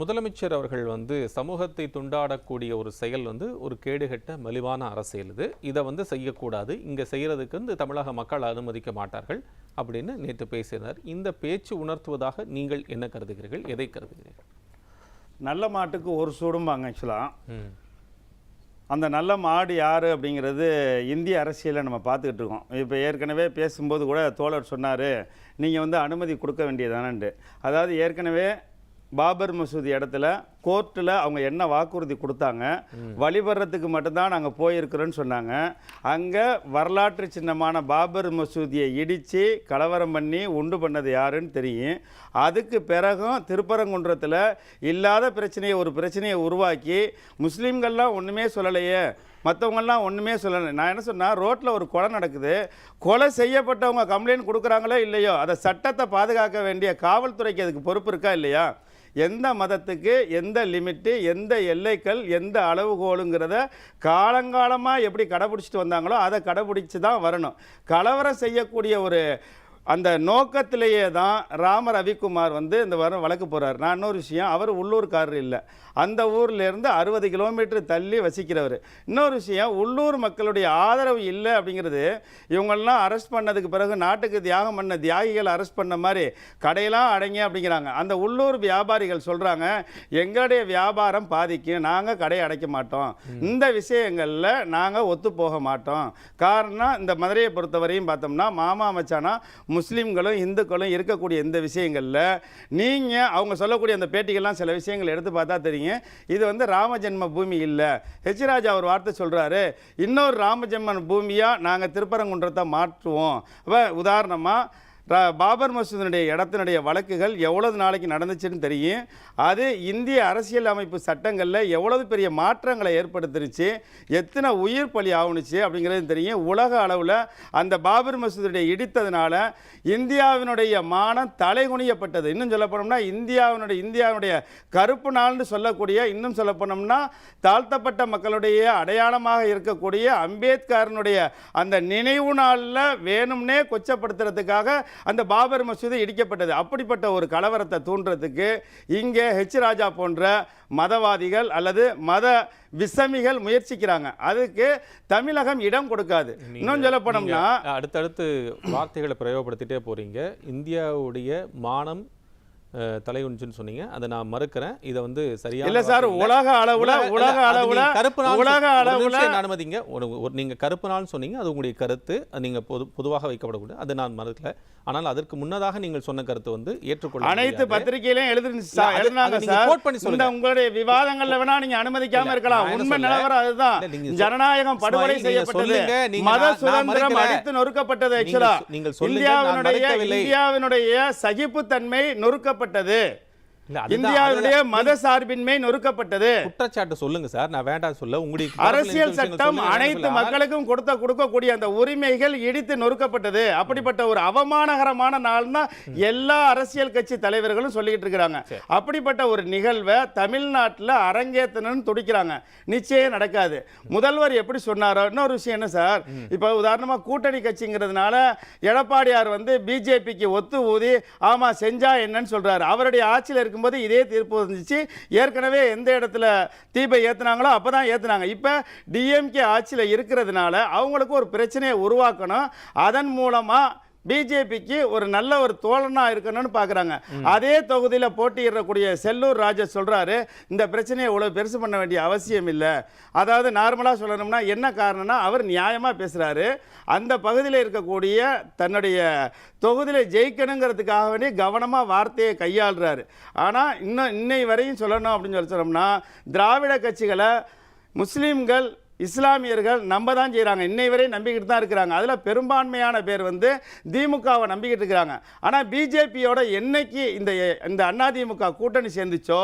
முதலமைச்சர் அவர்கள் வந்து சமூகத்தை துண்டாடக்கூடிய ஒரு செயல் வந்து ஒரு கேடுகட்ட மலிவான அரசியல் இது. இதை வந்து செய்யக்கூடாது. இங்கே செய்யறதுக்கு வந்து தமிழக மக்கள் அனுமதிக்க மாட்டார்கள் அப்படின்னு நேற்று பேசினார். இந்த பேச்சு உணர்த்துவதாக நீங்கள் என்ன கருதுகிறீர்கள்? எதை கருதுகிறீர்கள்? நல்ல மாட்டுக்கு ஒரு சூடும்பாங்க ஆக்சுவலாக அந்த நல்ல மாடு யார் அப்படிங்கிறது இந்திய அரசியலை நம்ம பார்த்துக்கிட்டு இருக்கோம். இப்போ ஏற்கனவே பேசும்போது கூட தோழர் சொன்னார் நீங்கள் வந்து அனுமதி கொடுக்க வேண்டியதானண்டு அதாவது ஏற்கனவே பாபர் மசூதி இடத்துல கோர்ட்டில் அவங்க என்ன வாக்குறுதி கொடுத்தாங்க வழிபடுறதுக்கு மட்டும்தான் நாங்கள் போயிருக்கிறோன்னு சொன்னாங்க. அங்கே வரலாற்று சின்னமான பாபர் மசூதியை இடித்து கலவரம் பண்ணி உண்டு பண்ணது யாருன்னு தெரியும். அதுக்கு பிறகும் திருப்பரங்குன்றத்தில் இல்லாத பிரச்சனையை ஒரு பிரச்சனையை உருவாக்கி முஸ்லீம்கள்லாம் ஒன்றுமே சொல்லலையே மற்றவங்கெல்லாம் ஒன்றுமே சொல்லலை. நான் என்ன சொன்னால் ரோட்டில் ஒரு கொலை நடக்குது கொலை செய்யப்பட்டவங்க கம்ப்ளைண்ட் கொடுக்குறாங்களோ இல்லையோ அதை சட்டத்தை பாதுகாக்க வேண்டிய காவல்துறைக்கு அதுக்கு பொறுப்பு இருக்கா இல்லையா? எந்த மதத்துக்கு எந்த லிமிட்டு எந்த எல்லைகள் எந்த அளவுகோலுங்கிறத காலங்காலமாக எப்படி கடைபிடிச்சிட்டு வந்தாங்களோ அதை கடைபிடிச்சு தான் வரணும். கலவரம் செய்யக்கூடிய ஒரு அந்த நோக்கத்திலேயே தான் ராம ரவிக்குமார் வந்து இந்த வாரம் வழக்கு போகிறார் நான் இன்னொரு விஷயம் அவர் உள்ளூர்காரர் இல்லை. அந்த ஊர்ல இருந்து அறுபது கிலோமீட்டர் தள்ளி வசிக்கிறவர். இன்னொரு விஷயம் உள்ளூர் மக்களுடைய ஆதரவு இல்லை அப்படிங்கிறது இவங்கெல்லாம் அரெஸ்ட் பண்ணதுக்கு பிறகு நாட்டுக்கு தியாகம் பண்ண தியாகிகள் அரெஸ்ட் பண்ண மாதிரி கடையெல்லாம் அடங்கி அப்படிங்கிறாங்க. அந்த உள்ளூர் வியாபாரிகள் சொல்கிறாங்க எங்களுடைய வியாபாரம் பாதிக்கும் நாங்கள் கடையை அடைக்க மாட்டோம். இந்த விஷயங்களில் நாங்கள் ஒத்து போக மாட்டோம். காரணம் இந்த மதுரையை பொறுத்தவரையும் பார்த்தோம்னா மாமா மச்சானா முஸ்லீம்களும் இந்துக்களும் இருக்கக்கூடிய இந்த விஷயங்களில் நீங்கள் அவங்க சொல்லக்கூடிய அந்த பேட்டிகள்லாம் சில விஷயங்கள் எடுத்து பார்த்தா தெரியும். இது வந்து ராமஜென்ம பூமி இல்லை. ஹெச்ராஜா அவர் ஒரு வார்த்தை சொல்கிறாரு இன்னொரு ராமஜென்மன் பூமியாக நாங்கள் திருப்பரங்குன்றத்தை மாற்றுவோம். அப்போ உதாரணமாக பாபர் மசூதினுடைய இடத்தினுடைய வழக்குகள் எவ்வளவு நாளைக்கு நடந்துச்சுன்னு தெரியும். அது இந்திய அரசியல் அமைப்பு சட்டங்களில் எவ்வளவு பெரிய மாற்றங்களை ஏற்படுத்திருச்சு எத்தனை உயிர் பலி ஆகுனுச்சு அப்படிங்கிறது தெரியும். உலக அளவில் அந்த பாபர் மசூதினுடைய இடித்ததுனால இந்தியாவினுடைய மானம் தலைகுனியப்பட்டது. இன்னும் சொல்ல போனோம்னா இந்தியாவினுடைய இந்தியாவினுடைய கருப்பு நாள்னு சொல்லக்கூடிய இன்னும் சொல்ல போனோம்னா தாழ்த்தப்பட்ட மக்களுடைய அடையாளமாக இருக்கக்கூடிய அம்பேத்கரனுடைய அந்த நினைவு நாளில் வேணும்னே கொச்சப்படுத்துறதுக்காக அந்த பாபர் மசூதி இடிக்கப்பட்டது. அப்படிப்பட்ட ஒரு கலவரத்தை தூண்டுறதுக்கு இங்கே ஹெச் ராஜா போன்ற மதவாதிகள் அல்லது மத விசமிகள் முயற்சிக்கிறாங்க. அதுக்கு தமிழகம் இடம் கொடுக்காது. இன்னும் சொல்ல போனோம்னா அடுத்தடுத்து வார்த்தைகளை பிரயோகப்படுத்திட்டே போறீங்க. இந்தியாவுடைய மானம் அஹ், தலைகுனிச்சுன்னு சொன்னீங்க. அதை நான் மறுக்கிறேன். இதை வந்து சரியா இல்ல சார் உலக அளவுல உலக அளவுல கருப்பு நாள் உலக அளவுல அனுமதிங்க? ஒரு ஒரு நீங்க கருப்பு நாள் சொன்னீங்க. அது உங்களுடைய கருத்து. அது நீங்க பொது பொதுவாக வைக்கப்படக்கூடாது அது நான் மறுக்கல. ஆனால் அதற்கு முன்னதாக நீங்கள் சொன்ன கருத்து வந்து ஏற்றுக்கொள்ள அனைத்து சார். quote பண்ணி சொல்லுங்க. உங்களுடைய விவாதங்கள்ல வேணா நீங்க அனுமதிக்காம இருக்கலாம். உண்மை நிலவரம் அதுதான். ஜனநாயகம் படுகொலை செய்யப்பட்டது. மத சுதந்திரம். அடித்து நொறுக்கப்பட்டது ஆக்சுவலா நீங்கள் இந்தியாவினுடைய. இந்தியாவினுடைய சகிப்புத்தன்மை நொறுக்கப்பட்டது. இல்ல, அதுதான். மத சார்பின்மை நொறுக்கப்பட்டது. குற்றச்சாட்டு சொல்லுங்க சார். நான் வேண்டாம் சொல்ல. உங்களுக்கு அரசியல் சட்டம் அனைத்து. மக்களுக்கும் கொடுத்த கொடுக்கக்கூடிய அந்த உரிமைகள் இடித்து நொறுக்கப்பட்டது. அப்படிப்பட்ட ஒரு அவமானகரமான நாள் தான் எல்லா அரசியல் கட்சி தலைவர்களும் சொல்லிட்டு இருக்கிறாங்க. அப்படிப்பட்ட ஒரு நிகழ்வை தமிழ்நாட்டில் அரங்கேற்றணும்னு துடிக்கிறாங்க. நிச்சயம் நடக்காது. முதல்வர் எப்படி சொன்னாரோ இன்னொரு விஷயம் என்ன சார்? இப்போ உதாரணமா கூட்டணி கட்சிங்கிறதுனால எடப்பாடியார் வந்து பிஜேபிக்கு ஒத்து ஊதி ஆமா செஞ்சா என்னன்னு சொல்றாரு. அவருடைய ஆட்சியில் வரும்போது இதே தீர்ப்பு வந்துச்சு. ஏற்கனவே எந்த இடத்துல தீபை அப்போ தான் ஏற்றுனாங்க இப்போ டிஎம்கே ஆட்சியில் இருக்கிறதுனால அவங்களுக்கு ஒரு பிரச்சனையை உருவாக்கணும். அதன் மூலமாக பிஜேபிக்கு ஒரு நல்ல ஒரு தோழனா இருக்கணும்னு பார்க்குறாங்க அதே தொகுதியில் போட்டியிடக்கூடிய செல்லூர் ராஜா சொல்றாரு இந்த பிரச்சனையை இவ்வளோ பெருசு பண்ண வேண்டிய அவசியம் இல்லை. அதாவது நார்மலாக சொல்லணும்னா என்ன காரணம்னா அவர் நியாயமாக பேசுகிறாரு அந்த பகுதியில் இருக்கக்கூடிய தன்னுடைய தொகுதியில் ஜெயிக்கணுங்கிறதுக்காக வேண்டி கவனமாக வார்த்தையை கையாளுறாரு. ஆனால் இன்னும் இன்னை வரையும் சொல்லணும் அப்படின்னு சொல்லி சொன்னோம்னா திராவிட கட்சிகளை முஸ்லீம்கள் இஸ்லாமியர்கள் நம்ப தான் செய்கிறாங்க இன்னை வரை நம்பிக்கிட்டு தான் இருக்கிறாங்க. அதில் பெரும்பான்மையான பேர் வந்து திமுகவை நம்பிக்கிட்டு இருக்கிறாங்க. ஆனால் பிஜேபியோட என்னைக்கு இந்த இந்த அதிமுக கூட்டணி சேர்ந்துச்சோ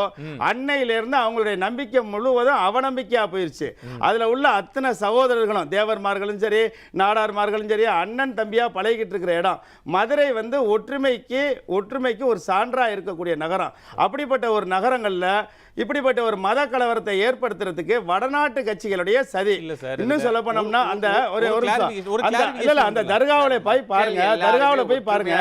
அன்னையிலேருந்து அவங்களுடைய நம்பிக்கை முழுவதும் அவநம்பிக்கையாக போயிடுச்சு அதில் உள்ள அத்தனை சகோதரர்களும் தேவர்மார்களும் சரி நாடார்மார்களும் சரி அண்ணன் தம்பியாக பழகிட்டு இருக்கிற இடம். மதுரை வந்து ஒற்றுமைக்கு ஒற்றுமைக்கு ஒரு சான்றாக இருக்கக்கூடிய நகரம். அப்படிப்பட்ட ஒரு நகரங்களில் இப்படிப்பட்ட ஒரு மத கலவரத்தை ஏற்படுத்துறதுக்கு வடநாட்டு கட்சிகளுடைய சதி. இல்ல சார், இன்னும் சொல்ல போனோம்னா ஒரு- அந்த ஒரு- ஒரு ஒரு ஒரு ஒரு இல்ல அந்த தர்காவுல போய் பாருங்க. தர்காவுல போய் பாருங்க.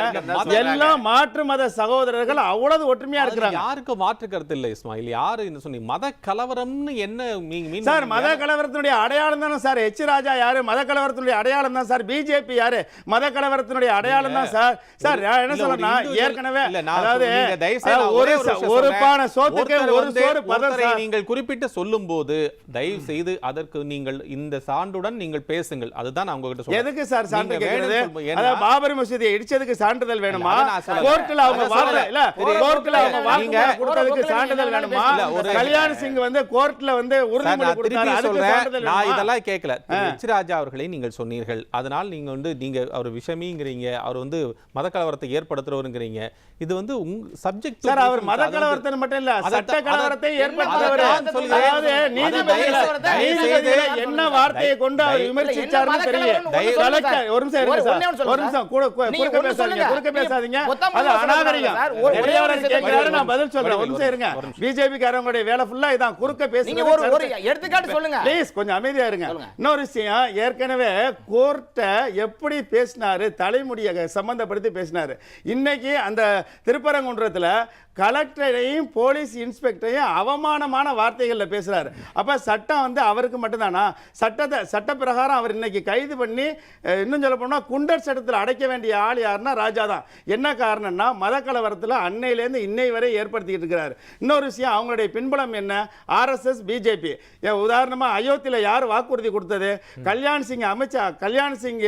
எல்லா மாற்று மத சகோதரர்கள் அவ்வளவு ஒற்றுமையா இருக்கிறாங்க. யாருக்கு மாற்று கருத்து இல்ல இஸ்மாயில். யாரு என்ன சொன்னீங்க? மத கலவரம்னு என்ன நீங்க சார் மத கலவரத்தினுடைய அடையாளம் தானே சார்? எச் ராஜா யாரு? மத கலவரத்தினுடைய அடையாளம் தான் சார். பிஜேபி யாரு? மத கலவரத்தினுடைய அடையாளம் தான் சார். சார் என்ன ஒரு individual- ஏற்கனவே அதாவது ஒரு ஒரே ஒரு ஒரு. பானை சோத்துக்கு ஒருத்தர் ஒரு பதம் நீங்கள் குறிப்பிட்டு சொல்லும்போது தயவு செய்து அதற்கு நீங்கள் இந்த சான்றுடன் நீங்கள் பேசுங்கள். அதுதான் நான் உங்ககிட்ட எதுக்கு சார் சான்று. ஏன்னா- அதாவது பாபரி மசூதியை இடிச்சதுக்கு சான்றிதழ் வேணுமா. கோர்ட்ல அவங்க சொல்லல. இல்ல கோர்ட்ல அவங்க வாக்கு கொடுத்ததுக்கு சான்றிதழ் வேணுமா? கல்யாண் சிங் வந்து கோர்ட்ல வந்து உறுதிமொழி நான் கொடுத்தாரு. திருப்பி அதுக்கு சொல்றேன். சான்றிதழ் நான் வேணுமா இதெல்லாம் கேட்கல. ராஜா அவர்களை நீங்கள் சொன்னீர்கள். அதனால் நீங்க வந்து நீங்க அவர் விஷமிங்கிறீங்க. அவர் வந்து மத கலவரத்தை ஏற்படுத்துறவருங்கிறீங்க. இது வந்து சப்ஜெக்ட் சார் அவர் மத கலவரத்தை மட்டும் இல்ல சட்ட கலவரத்தை என்ன ஏற்படுத்தவர் அதாவது. நீதிபதிகளை என்ன வார்த்தையை கொண்டு அவர் விமர்சிச்சாருன்னு சார். ஒரு நிமிஷம் சார் ஒரு நிமிஷம் கூட குறுக்க பேசாதீங்க. குறுக்க பேசாதீங்க. அது அநாகரிகம் கேட்கிறாரு. நான் பதில் சொல்றேன். ஒரு நிமிஷம். இருங்க. பிஜேபி காரங்களுடைய வேலை ஃபுல்லா இதான் குறுக்க பேசுங்க ஒரு ஒரு எடுத்துக்காட்டு சொல்லுங்க. ப்ளீஸ் கொஞ்சம் அமைதியா இருங்க. இன்னொரு விஷயம் ஏற்கனவே கோர்ட்டை எப்படி பேசினாரு தலைமுடியை சம்பந்தப்படுத்தி பேசினாரு. இன்னைக்கு அந்த திருப்பரங்குன்றத்துல கலெக்டரையும் போலீஸ் இன்ஸ்பெக்டரையும் அவமானமான வார்த்தைகளில் பேசுகிறாரு அப்போ சட்டம் வந்து அவருக்கு மட்டும்தானா? சட்டத்தை சட்ட பிரகாரம் அவர் இன்னைக்கு கைது பண்ணி இன்னும் சொல்ல போனால் குண்டர் சட்டத்தில் அடைக்க வேண்டிய ஆள் யாருன்னா ராஜா தான். என்ன காரணம்னா மத கலவரத்தில் அன்னையிலேருந்து இன்னை வரை ஏற்படுத்திக்கிட்டு இருக்கிறார். இன்னொரு விஷயம் அவங்களுடைய பின்புலம் என்ன? ஆர்எஸ்எஸ் பிஜேபி உதாரணமாக அயோத்தியில் யார் வாக்குறுதி கொடுத்தது? கல்யாண் சிங் அமைச்சா கல்யாண் சிங்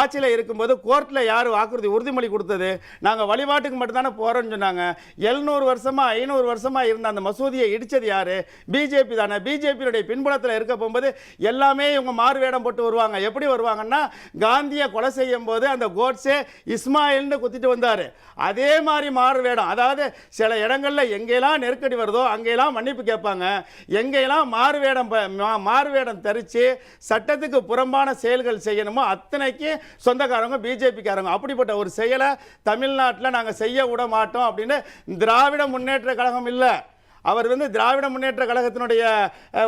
ஆட்சியில் இருக்கும்போது கோர்ட்டில் யார் வாக்குறுதி உறுதிமொழி கொடுத்தது? நாங்கள் வழிபாட்டுக்கு மட்டும்தானே போகிறோம்னு சொன்னாங்க. எழுநூறு வருஷமா ஐநூறு வருஷமா இருந்த அந்த மசூதியை இடிச்சது யாரு? பிஜேபி தானே. பிஜேபியுடைய பின்புலத்தில் இருக்க போகும்போது எல்லாமே இவங்க மாறு வேடம் போட்டு வருவாங்க. எப்படி வருவாங்கன்னா காந்தியை கொலை செய்யும் போது அந்த கோட்ஸே இஸ்மாயில்னு குத்திட்டு வந்தாரு. அதே மாதிரி மாறு வேடம். அதாவது சில இடங்கள்ல எங்கெல்லாம் நெருக்கடி வருதோ அங்கெல்லாம் மன்னிப்பு கேட்பாங்க. எங்கெல்லாம் மாறு வேடம் மாறு வேடம் தரிச்சு சட்டத்துக்கு புறம்பான செயல்கள் செய்யணுமோ அத்தனைக்கு சொந்தக்காரங்க பிஜேபிக்காரங்க. அப்படிப்பட்ட ஒரு செயலை தமிழ்நாட்டில் நாங்கள் செய்ய விட மாட்டோம் அப்படின்னு திராவிட முன்னேற்ற கழகம் இல்லை. அவர் வந்து திராவிட முன்னேற்ற கழகத்தினுடைய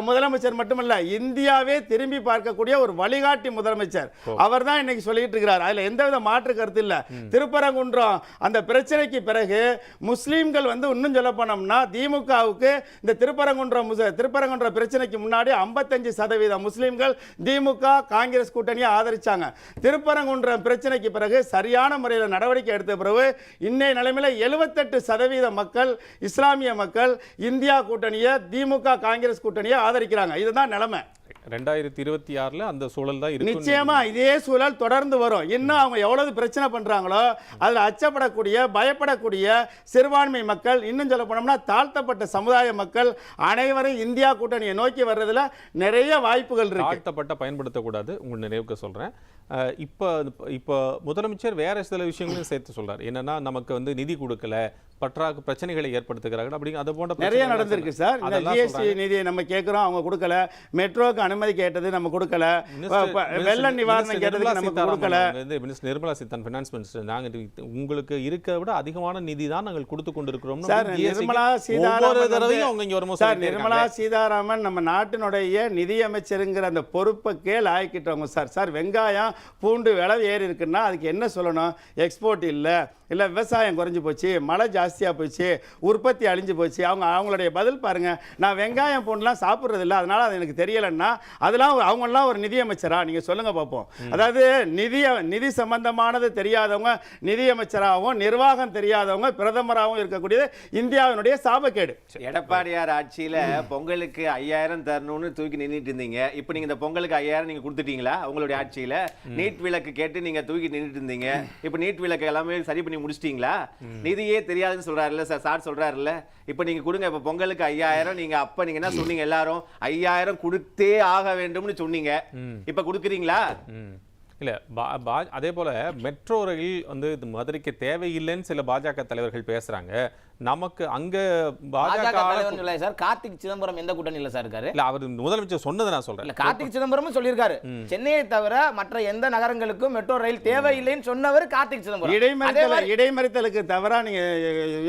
முதலமைச்சர் மட்டுமல்ல இந்தியாவே திரும்பி பார்க்கக்கூடிய ஒரு வழிகாட்டி முதலமைச்சர். அவர் தான் இன்னைக்கு சொல்லிட்டு இருக்கிறார். அதுல எந்தவித மாற்று கருத்து இல்ல. திருப்பரங்குன்றம் அந்த பிரச்சனைக்கு பிறகு முஸ்லீம்கள் வந்து இன்னும் சொல்ல போனோம்னா திமுகவுக்கு இந்த திருப்பரங்குன்றம் முச- திருப்பரங்குன்றம் பிரச்சனைக்கு முன்னாடி 55% சதவீத முஸ்லீம்கள் திமுக காங்கிரஸ் கூட்டணியை ஆதரிச்சாங்க. திருப்பரங்குன்றம் பிரச்சனைக்கு பிறகு சரியான முறையில் நடவடிக்கை எடுத்த பிறகு இன்னைய நிலைமையில 78% சதவீத மக்கள் இஸ்லாமிய மக்கள் இந்தியா கூட்டணியை திமுக காங்கிரஸ் கூட்டணியை ஆதரிக்கிறாங்க. இதுதான் நிலைமை. ரெண்டாயிரத்தி இருபத்தி ஆறுல அந்த சூழல் தான் நிச்சயமா இதே சூழல் தொடர்ந்து வரும். இன்னும் அவங்க எவ்வளவு பிரச்சனை பண்றாங்களோ அதுல அச்சப்படக்கூடிய பயப்படக்கூடிய சிறுபான்மை மக்கள் இன்னும் சொல்ல போனோம்னா தாழ்த்தப்பட்ட சமுதாய மக்கள் அனைவரும் இந்தியா கூட்டணியை நோக்கி வர்றதுல நிறைய வாய்ப்புகள் இருக்கு. தாழ்த்தப்பட்ட பயன்படுத்தக்கூடாது. உங்க நினைவுக்கு சொல்றேன். இப்போ இப்போ முதலமைச்சர் வேற சில விஷயங்களையும் சேர்த்து சொல்றாரு. என்னன்னா நமக்கு வந்து நிதி கொடுக்கல பற்றாக்கு பிரச்சனைகளை ஏற்படுத்துகிறார்கள் அப்படிங்க அது போன்ற நிறைய நடந்திருக்கு சார். இந்த ஜிஎஸ்டி. நிதியை நம்ம கேட்குறோம் அவங்க கொடுக்கல. மெட்ரோக்கு அனுமதி கேட்டது நம்ம கொடுக்கல. வெள்ள நிவாரணம் நமக்கு சீதாராமன் கொடுக்கல. Minister Nirmala Sitharaman finance minister நாங்க இது- உங்களுக்கு இருக்க விட அதிகமான நிதி தான் நாங்கள் கொடுத்து கொண்டிருக்கிறோம் சார் நிர்மலா சீதாராமன் அவங்க இங்க வரும்போது சார் நிர்மலா. சீதாராமன் நம்ம நாட்டினுடைய நிதியமைச்சருங்கிற அந்த பொறுப்புக்கே லாய்க்கிட்டவங்க சார். சார் வெங்காயம் பூண்டு விலை ஏறி இருக்குன்னா அதுக்கு என்ன சொல்லணும்? எக்ஸ்போர்ட் இல்லை. இல்லை விவசாயம் குறைஞ்சு போச்சு மழை ஜாஸ்தியாக போச்சு உற்பத்தி அழிஞ்சு போச்சு. அவங்க அவங்களுடைய பதில் பாருங்க. நான் வெங்காயம் பூண்டுலாம் சாப்பிட்றது இல்லை. அதனால அது எனக்கு தெரியலைன்னா அதெல்லாம் அவங்கெல்லாம் ஒரு நிதியமைச்சரா நீங்கள் சொல்லுங்க பார்ப்போம் அதாவது நிதி நிதி சம்பந்தமானது தெரியாதவங்க நிதியமைச்சராகவும் நிர்வாகம் தெரியாதவங்க பிரதமராகவும் இருக்கக்கூடியது இந்தியாவினுடைய சாபக்கேடு. எடப்பாடியார் ஆட்சியில பொங்கலுக்கு ஐயாயிரம் தரணும்னு தூக்கி நின்னுட்டு இருந்தீங்க. இப்போ நீங்க இந்த பொங்கலுக்கு ஐயாயிரம் நீங்க கொடுத்துட்டீங்களா? உங்களுடைய ஆட்சியில? நீட் விளக்கு கேட்டு நீங்க தூக்கி நின்னுட்டு இருந்தீங்க. இப்போ நீட் விளக்கு எல்லாமே சரி பண்ணி முடிச்சிட்டீங்களா? நிதியே தெரியாதுன்னு சொல்றாருல்ல சார் சார் சொல்றாருல்ல. இப்போ நீங்க கொடுங்க இப்போ பொங்கலுக்கு ஐயாயிரம் நீங்க அப்ப நீங்க என்ன சொன்னீங்க எல்லாரும்? ஐயாயிரம் கொடுத்தே ஆக வேண்டும்னு சொன்னீங்க. இப்போ கொடுக்குறீங்களா. இல்ல பா பா- அதே போல மெட்ரோ ரயில் வந்து இது மதுரைக்கு தேவையில்லைன்னு சில பாஜக தலைவர்கள் பேசுறாங்க. நமக்கு அங்க பாஜக இல்லை சார். கார்த்திக் சிதம்பரம் எந்த கூட்டணியில் சார் இருக்காரு? இல்ல அவர் முதலமைச்சர் சொன்னதை நான் சொல்றேன். இல்ல கார்த்திக் சிதம்பரமும் சொல்லியிருக்காரு. சென்னையை தவிர மற்ற எந்த நகரங்களுக்கும் மெட்ரோ ரயில் தேவையில்லைன்னு சொன்னவர் கார்த்திக் சிதம்பரம். அதே இடைமறித்தல் இடைமறித்தலுக்கு தவறா நீங்க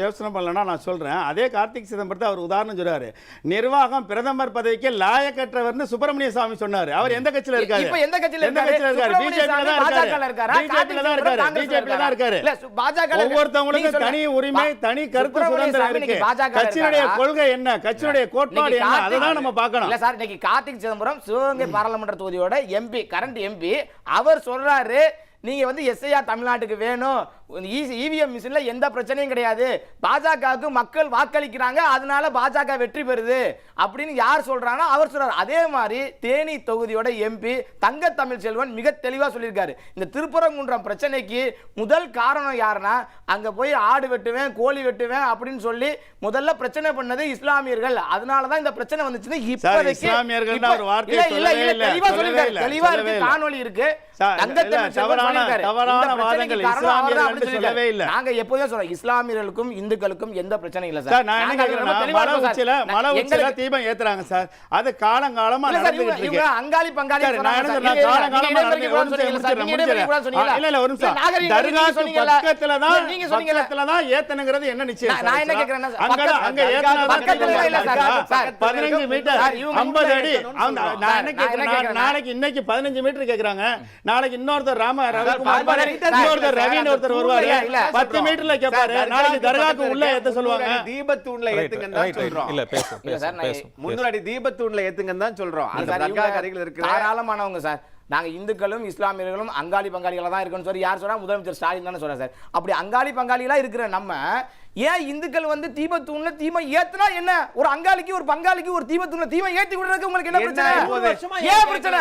யோசனை பண்ணலன்னா நான் சொல்றேன். அதே கார்த்திக் சிதம்பரத்தை அவர் உதாரணம் சொல்றாரு. நிர்வாகம் பிரதமர் பதவிக்கு லாயக்கற்றவர்னு சுப்பிரமணிய சாமி சொன்னாரு. அவர் எந்த கட்சியில இருக்காரு? இப்ப எந்த கட்சியில எந்த இருக்காரு? கட்சியில இருக்காரு? சாமி தான் இருக்காரா? பிஜேபில தான் இருக்காரு. பிஜேபில தான் இருக்காரு. ஒவ்வொருத்தவங்களுக்கும் தனி. உரிமை தனி கருத்து சுப்பிரமணிய சுதந்திரம் சாமி இருக்கு. இன்னைக்கு பாஜக ல கட்சியினுடைய இருக்காரா? கொள்கை என்ன? கட்சியினுடைய கோட்பாடு இன்னைக்கு என்ன? கார்த்திக் அததான் நம்ம பார்க்கணும். இல்ல சார் இன்னைக்கு கார்த்திக் சிதம்பரம் சிவகங்கை பாராளுமன்ற தொகுதியோட எம்பி கரண்ட் எம்பி அவர் சொல்றாரு நீங்க வந்து எஸ்ஐஆர் தமிழ்நாட்டுக்கு வேணும். இவிஎம் மிஷின்ல எந்த பிரச்சனையும் கிடையாது. பாஜகவுக்கு மக்கள் வாக்களிக்கிறாங்க அதனால பாஜக வெற்றி பெறுது அப்படின்னு யார் சொல்றாங்கன்னா அவர் சொல்றாரு. அதே மாதிரி தேனி தொகுதியோட எம்பி தங்க தமிழ் செல்வன் மிக தெளிவா சொல்லியிருக்காரு. இந்த திருப்பரங்குன்றம் பிரச்சனைக்கு முதல் காரணம் யாருன்னா அங்க போய் ஆடு வெட்டுவேன் கோழி வெட்டுவேன் அப்படின்னு சொல்லி முதல்ல பிரச்சனை பண்ணது இஸ்லாமியர்கள். அதனால தான் இந்த பிரச்சனை வந்துச்சுன்னு இப்போதைக்கு இஸ்லாமியர்கள்னு இப்ப- ஒரு வார்த்தையை இல்ல, இல்ல, சொல்லவே இல்ல, இல்ல, தெளிவா சொல்லவே சொல்லியிருக்காரு. இல்ல, தெளிவா சொல்லவே இருக்கு. காணொளி இருக்கு. தங்க தமிழ் செல்வன் அப்படின்னு சொல்லவே. இல்ல. நாங்க எப்போதும் சொல்றோம் இஸ்லாமியர்களுக்கும் இந்துக்களுக்கும் எந்த பிரச்சனையும் இல்ல சார் நான் என்ன மலை மலை தீபம் ஏத்துறாங்க சார் அது காலங்காலமா இருக்கு அங்காளி பங்காளி நான் என்ன. சொல்றேன், காலங்காலமா நடந்து- ஒரு நிமிஷம். இல்ல, இல்ல, ஒரு நிமிஷம். தர்காக்கு. பக்கத்துல தான், நீங்க. பக்கத்துல தான் என்ன நிச்சயம் நான் என்ன கேக்குறேன்னா அங்க அங்க ஏத்துனா பக்கத்துல இல்ல சார், மீட்டர் அடி. நான் என்ன கேக்குறேன் நாளைக்கு இன்னைக்கு பதினஞ்சு மீட்டர் கேக்குறாங்க நாளைக்கு இன்னொருத்தர் ராம ரவிக்குமார் இன்னொருத்தர் ரவின்னு ஒருத்தர் வருவாரு இல்ல, பத்து. மீட்டர்ல கேட்பாரு நாளைக்கு தர்காக்கு உள்ள ஏத்த சொல்லுவாங்க. தீபத்தூண்ல ஏத்துங்கன்னு தான். சொல்றோம் இல்ல பேசும் இல்ல சார், பேசும் நான் பேசும் முன்னூறு அடி தீபத்தூண்ல ஏத்துங்கன்னு தான் சொல்றோம். அந்த தர்கா அருகில் இருக்கிற தாராளமானவங்க சார். நாங்க இந்துக்களும் இஸ்லாமியர்களும் அங்காளி பங்காளிகளா தான் இருக்கணும் சொல்லி யார் சொல்றா முதலமைச்சர் ஸ்டாலின் தானே சொல்றாரு சார். அப்படி அங்காளி பங்காளிகளா இருக்கிற நம்ம ஏன் இந்துக்கள் வந்து தீபத்தூண்ல தீபம் ஏத்துனா என்ன? ஒரு அங்காளிக்கு ஒரு பங்காளிக்கு ஒரு தீபத்தூண்ல தீபம் ஏத்தி விடுறதுக்கு உங்களுக்கு என்ன பிரச்சனை? ஏன் பிரச்சனை?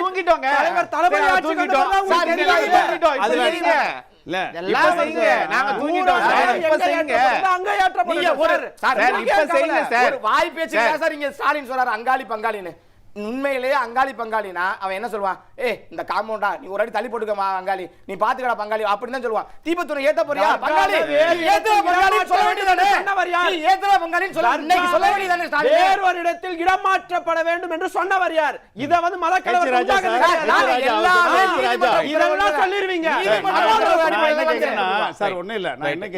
தூங்கிட்டோங்க? தலைவர் ஆட்சி தூங்கிட்டோம். இல்ல, எல்லாம் செய்யுங்க. நாங்க தூங்கிட்டோம் சார். இப்ப செய்யுங்க. சார், இப்ப செய்யுங்க வாய் பேச்சு. சார் இங்க ஸ்டாலின் சொல்றாரு அங்காளி பங்காளின்னு உண்மையிலேயே அங்காளி பங்காளினா அவன் என்ன சொல்லுவான்? ஏய் இந்த காம்பவுண்டா நீ ஒரு அடி தள்ளி போட்டுக்கமா அங்காளி. நீ பாத்துக்கடா பங்காளி அப்படின்னு தான் சொல்லுவான். தீபத்துறை ஏத்த போறியா? பங்காளி ஏத்துற பங்காளி சொல்ல வேண்டியதானே ஏத்துற சொல்ல இன்னைக்கு சொல்ல வேறொரு இடத்தில் இடம் மாற்றப்பட வேண்டும் என்று சொன்னவர் யார்? இத வந்து. நீதிமன்ற இதெல்லாம் சொல்லிருவீங்க. சார் ஒண்ணும் இல்ல. நான் என்ன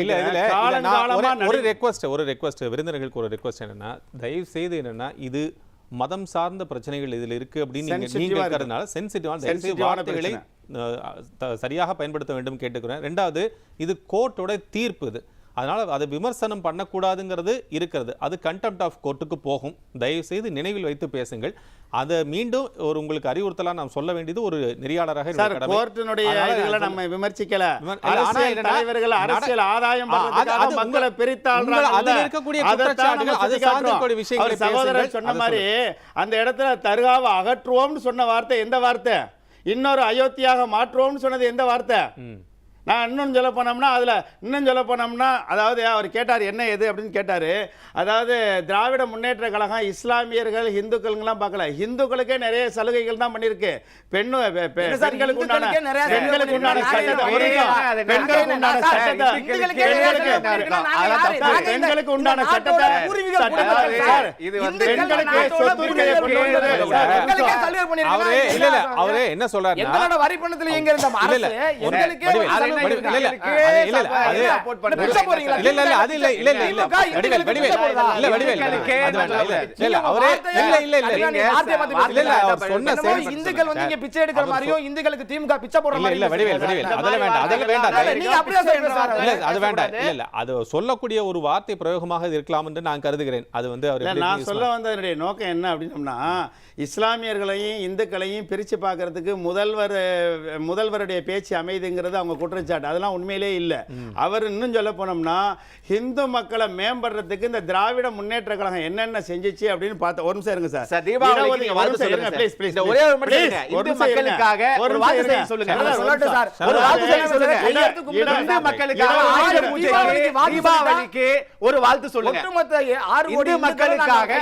காலங்காலமா ஒரு- ஒரு ரெக்வஸ்ட் ஒரு ரெக்வஸ்ட் விருந்தினர்களுக்கு ஒரு ரெக்வஸ்ட் என்னன்னா தயவு செய்து என்னன்னா இது மதம் சார்ந்த பிரச்சனைகள் இதுல இருக்கு அப்படின்னு நீங்க நீங்க. இருக்கிறதுனால சென்சிட்டிவான வார்த்தைகளை சரியாக பயன்படுத்த வேண்டும் கேட்டுக்கிறேன். ரெண்டாவது இது கோர்ட்டோட தீர்ப்பு இது. அதனால அதை விமர்சனம் பண்ணக்கூடாதுங்கிறது இருக்கிறது. அது கண்டெம்ட் ஆஃப் கோர்ட்டுக்கு போகும். தயவு செய்து நினைவில் வைத்து பேசுங்கள். அதை மீண்டும் ஒரு உங்களுக்கு அறிவுறுத்தலா நாம் சொல்ல வேண்டியது ஒரு நெறியாளராக. கோர்ட்டினுடைய நம்ம விமர்சிக்கல. தலைவர்கள் அரசியல் ஆதாயம் மக்களை அதில் இருக்கக்கூடிய குற்றச்சாட்டுகள், அது விஷயங்களை சகோதரர். சொன்ன மாதிரி அந்த இடத்துல தர்காவை அகற்றுவோம்னு சொன்ன வார்த்தை எந்த வார்த்தை? இன்னொரு அயோத்தியாக மாற்றுவோம்னு சொன்னது எந்த வார்த்தை. நான் இன்னும் சொல்ல போனோம்னா அதில் இன்னும் சொல்ல போனோம்னா அதாவது அவர் கேட்டார் என்ன எது? அப்படின்னு கேட்டார். அதாவது திராவிட முன்னேற்ற கழகம் இஸ்லாமியர்கள் இந்துக்கள்லாம் பார்க்கல. இந்துக்களுக்கே நிறைய சலுகைகள் தான் பண்ணியிருக்கு பெண்ணு பெண்களுக்கு உண்டான பெண்களுக்கு உண்டான சட்டத்தை பெண்களுக்கு உண்டான சட்டத்தை இந்துக்களுக்கே நிறைய பெண்களுக்கு உண்டான சட்டத்தை பெண்களுக்கு அவரே இல்ல இல்ல என்ன அவரே என்ன சொல்றாருன்னா எங்களோட வரி பணத்துல எங்க இருந்த இல்ல, இல்ல. அரசு. இந்துக்கள் வந்து இங்க பிச்சை எடுக்கிற மாதிரியும் இந்துக்களுக்கு திமுக பிச்சை போடுற மாதிரி இல்ல வடிவேல் வடிவேல். அதெல்லாம் வேண்டாம் அதெல்லாம் வேண்டாம். நீங்க அப்படியே. இல்ல அது வேண்டாம். இல்ல இல்ல அது சொல்லக்கூடிய ஒரு வார்த்தை பிரயோகமாக இருக்கலாம் என்று நான் கருதுகிறேன். அது வந்து அவர் நான் சொல்ல வந்ததனுடைய நோக்கம் என்ன அப்படின்னம்னா இஸ்லாமியர்களையும் இந்துக்களையும் பிரிச்சு பார்க்கறதுக்கு முதல்வர் முதல்வருடைய பேச்சு அமைதுங்கிறது அவங்க குற்றம் குற்றச்சாட்டு அதெல்லாம் உண்மையிலே இல்லை அவர் இன்னும் சொல்ல போனோம்னா ஹிந்து மக்களை மேம்படுறதுக்கு இந்த திராவிட முன்னேற்ற கழகம் என்னென்ன செஞ்சுச்சு அப்படின்னு பார்த்த ஒரு நிமிஷம் இருங்க சார் ஒரு வாழ்த்து சொல்லுங்க. ஒரே. ஒரு. மக்களுக்காக ஒரு. செய்ய சொல்லுங்க. சொல்லட்டும் சார். ஒரு செய்ய இந்து. மக்களுக்காக ஆயுத தீபாவளிக்கு ஒரு வாழ்த்து ஒட்டுமொத்த ஆறு கோடி மக்களுக்காக.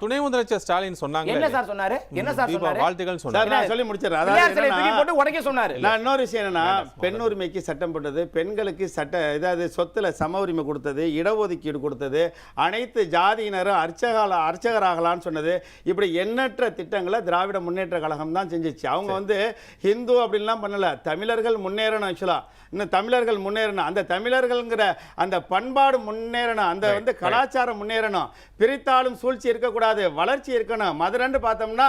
துணை முதலமைச்சர் ஸ்டாலின் சொன்னாங்க என்ன சார் சொன்னாரு என்ன சார் சொன்னாரு வாழ்த்துக்கள் நான் சொல்லி சிலையை அதாவது போட்டு உடைக்க சொன்னாரு நான் இன்னொரு விஷயம் என்னன்னா பெண் உரிமைக்கு சட்டம் போட்டது பெண்களுக்கு சட்ட இதாவது சொத்துல சம உரிமை கொடுத்தது இடஒதுக்கீடு கொடுத்தது அனைத்து ஜாதியினரும் அர்ச்சகால அர்ச்சகராகலான்னு சொன்னது. இப்படி எண்ணற்ற திட்டங்களை திராவிட முன்னேற்ற கழகம் தான் செஞ்சுச்சு. அவங்க வந்து ஹிந்து அப்படின்லாம் பண்ணல. தமிழர்கள் முன்னேறணும் ஆக்சுவலா. இன்னும் தமிழர்கள் முன்னேறணும். அந்த தமிழர்கள்ங்கிற அந்த பண்பாடு முன்னேறணும். அந்த வந்து கலாச்சாரம் முன்னேறணும். பிரித்தாலும் சூழ்ச்சி இருக்கக்கூடாது. வளர்ச்சி இருக்கணும். மதுரைன்னு பார்த்தோம்னா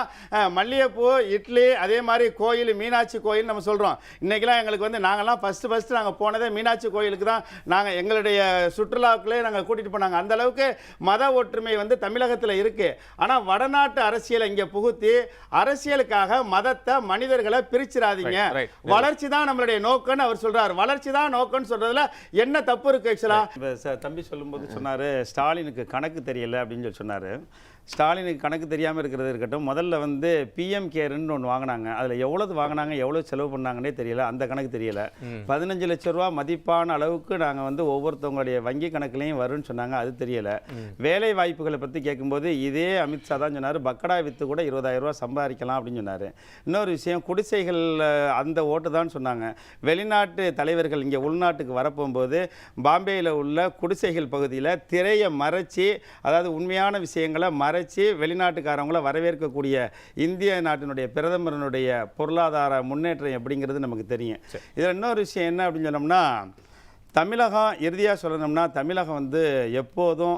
மல்லிகைப்பூ இட்லி அதே மாதிரி கோயில் மீனாட்சி கோயில் நம்ம சொல்கிறோம் இன்றைக்கெல்லாம் எங்களுக்கு வந்து நாங்கள்லாம் ஃபஸ்ட்டு ஃபஸ்ட்டு நாங்கள் போனதே மீனாட்சி கோயிலுக்கு தான். நாங்கள் எங்களுடைய சுற்றுலாவுக்குள்ளே நாங்கள் கூட்டிகிட்டு போனாங்க. அந்த அளவுக்கு மத ஒற்றுமை வந்து தமிழகத்தில் இருக்குது ஆனால் வடநாட்டு அரசியலை இங்கே புகுத்தி அரசியலுக்காக மதத்தை மனிதர்களை பிரிச்சிடாதீங்க. வளர்ச்சி தான் நம்மளுடைய நோக்கம்னு அவர் சொல்றாரு. வளர்ச்சி தான் நோக்கம்னு சொல்றதுல என்ன தப்பு இருக்கு ஆக்சுவலா? தம்பி சொல்லும்போது சொன்னாரு ஸ்டாலினுக்கு கணக்கு தெரியல அப்படின்னு சொல்லி சொன்னாரு. ஸ்டாலினுக்கு கணக்கு தெரியாமல் இருக்கிறது இருக்கட்டும் முதல்ல வந்து பிஎம் கேர்னு ஒன்று வாங்கினாங்க. அதில் எவ்வளவு வாங்கினாங்க எவ்வளோ செலவு பண்ணாங்கன்னே தெரியல. அந்த கணக்கு தெரியல. பதினஞ்சு லட்ச ரூபா மதிப்பான அளவுக்கு நாங்கள் வந்து ஒவ்வொருத்தவங்களுடைய வங்கி கணக்குலையும் வரும்னு சொன்னாங்க. அது தெரியல. வேலை வாய்ப்புகளை பற்றி கேட்கும்போது இதே அமித்ஷா தான் சொன்னார். பக்கடா வித்து கூட இருபதாயிரம் ரூபா சம்பாதிக்கலாம் அப்படின்னு சொன்னார். இன்னொரு விஷயம் குடிசைகள் அஹ், அந்த ஓட்டு தான் சொன்னாங்க. வெளிநாட்டு தலைவர்கள் இங்கே உள்நாட்டுக்கு வரப்போகும்போது பாம்பேயில் உள்ள குடிசைகள் பகுதியில் திரையை மறைச்சி அதாவது உண்மையான விஷயங்களை மறைச்சி வெளிநாட்டுக்காரவங்கள வரவேற்கக்கூடிய இந்திய நாட்டினுடைய பிரதமரனுடைய பொருளாதார முன்னேற்றம் எப்படிங்கிறது நமக்கு தெரியும். இதில் இன்னொரு விஷயம் என்ன அப்படின்னு சொன்னோம்னா தமிழகம் இறுதியாக சொல்லணும்னா தமிழகம் வந்து எப்போதும்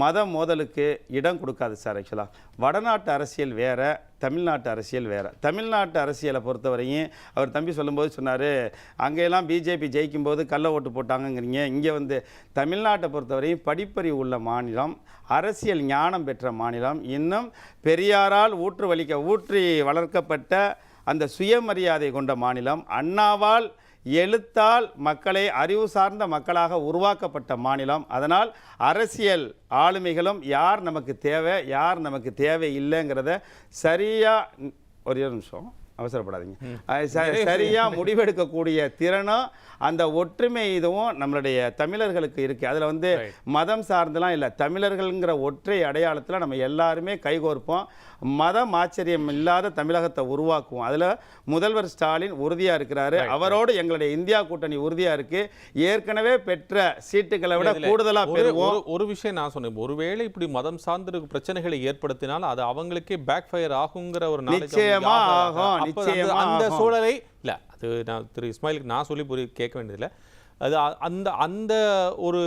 மத மோதலுக்கு இடம் கொடுக்காது சார் ஆக்சுவலாக வடநாட்டு அரசியல் வேறு தமிழ்நாட்டு அரசியல் வேறு. தமிழ்நாட்டு அரசியலை பொறுத்தவரையும் அவர் தம்பி சொல்லும்போது சொன்னார் அங்கெல்லாம் பிஜேபி ஜெயிக்கும்போது கள்ள ஓட்டு போட்டாங்கங்கிறீங்க. இங்கே வந்து தமிழ்நாட்டை பொறுத்தவரையும் படிப்பறிவு உள்ள மாநிலம் அரசியல் ஞானம் பெற்ற மாநிலம். இன்னும் பெரியாரால் ஊற்று வலிக்க ஊற்றி வளர்க்கப்பட்ட அந்த சுயமரியாதை கொண்ட மாநிலம். அண்ணாவால் எழுத்தால் மக்களை அறிவு சார்ந்த மக்களாக உருவாக்கப்பட்ட மாநிலம். அதனால் அரசியல் ஆளுமைகளும் யார் நமக்கு தேவை யார் நமக்கு தேவை இல்லைங்கிறத சரியாக ஒரே ஒரு நிமிஷம். அவசரப்படாதீங்க. அது ச- சரியா முடிவெடுக்கக்கூடிய திறனும் அந்த ஒற்றுமை இதுவும் நம்மளுடைய தமிழர்களுக்கு இருக்கு. அதுல வந்து மதம் சார்ந்தெல்லாம் இல்லை. தமிழர்கள்ங்கிற ஒற்றை அடையாளத்தில் நம்ம எல்லாருமே கைகோர்ப்போம். மதம் ஆச்சரியம் இல்லாத தமிழகத்தை உருவாக்குவோம். அதுல முதல்வர் ஸ்டாலின் உறுதியா இருக்கிறாரு. அவரோடு எங்களுடைய இந்தியா கூட்டணி உறுதியா இருக்கு. ஏற்கனவே பெற்ற சீட்டுகளை விட இதுல கூடுதலா ஒரு- பெறுவோம். ஒரு- விஷயம் நான் சொன்னேன். ஒருவேளை இப்படி மதம் சார்ந்த பிரச்சனைகளை ஏற்படுத்தினால் அது அவங்களுக்கே பேக் ஃபயர் ஆகுங்கிற ஒரு knowledge நிச்சயமா அவங்களுக்கு ஆகும், அந்த-. சூழலை இல்ல அது நான் திரு இஸ்மாயிலுக்கு நான் சொல்லி புரிய கேட்க வேண்டியதில்லை அது அந்த அந்த ஒரு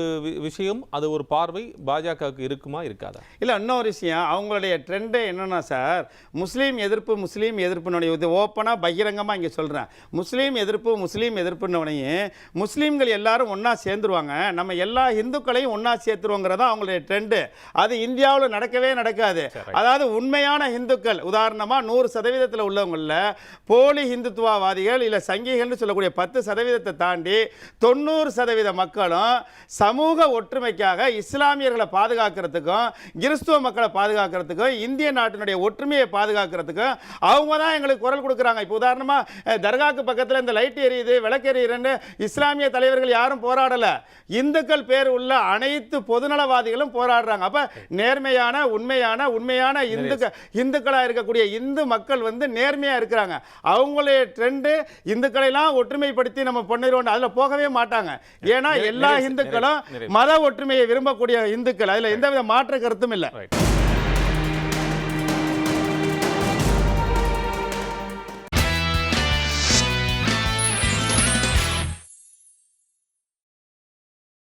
விஷயம் அது ஒரு பார்வை பாஜகவுக்கு இருக்குமா இருக்காதா? இல்லை இன்னொரு விஷயம் அவங்களுடைய ட்ரெண்டே என்னன்னா சார் முஸ்லீம் எதிர்ப்பு முஸ்லீம் எதிர்ப்புனுடைய இது ஓப்பனாக பகிரங்கமாக இங்கே சொல்கிறேன் முஸ்லீம் எதிர்ப்பு முஸ்லீம் எதிர்ப்புன்னவனையும் முஸ்லீம்கள் எல்லாரும் ஒன்றா சேர்ந்துருவாங்க. நம்ம எல்லா இந்துக்களையும் ஒன்றா சேர்த்துருவோங்கிறதா அவங்களுடைய ட்ரெண்டு அது இந்தியாவில் நடக்கவே நடக்காது. அதாவது உண்மையான இந்துக்கள் உதாரணமாக நூறு சதவீதத்தில் உள்ளவங்களில் போலி இந்துத்துவவாதிகள் இல்லை சங்கிகள்னு சொல்லக்கூடிய பத்து சதவீதத்தை தாண்டி தொண்ணூறு சதவீத மக்களும் சமூக ஒற்றுமைக்காக இஸ்லாமியர்களை பாதுகாக்கிறதுக்கும் கிறிஸ்துவ மக்களை பாதுகாக்கிறதுக்கும் இந்திய நாட்டினுடைய ஒற்றுமையை பாதுகாக்கிறதுக்கும் அவங்க தான் எங்களுக்கு குரல் கொடுக்குறாங்க. இப்போ உதாரணமாக தர்காக்கு பக்கத்தில் இந்த லைட் எரியுது விளக்கு எரியுதுன்னு இஸ்லாமிய தலைவர்கள் யாரும் போராடலை. இந்துக்கள் பேர் உள்ள அனைத்து பொதுநலவாதிகளும் போராடுறாங்க. அப்போ நேர்மையான உண்மையான உண்மையான இந்துக்க இந்துக்களாக இருக்கக்கூடிய இந்து மக்கள் வந்து நேர்மையாக இருக்கிறாங்க. அவங்களுடைய ட்ரெண்டு இந்துக்களெல்லாம் ஒற்றுமைப்படுத்தி நம்ம பண்ணிடுவோம் அதில் போகவே மாட்டாங்க. ஏன்னா எல்லா இந்துக்களும் மத ஒற்றுமையை விரும்பக்கூடிய இந்துக்கள். அதில் எந்தவித மாற்று கருத்தும் இல்லை.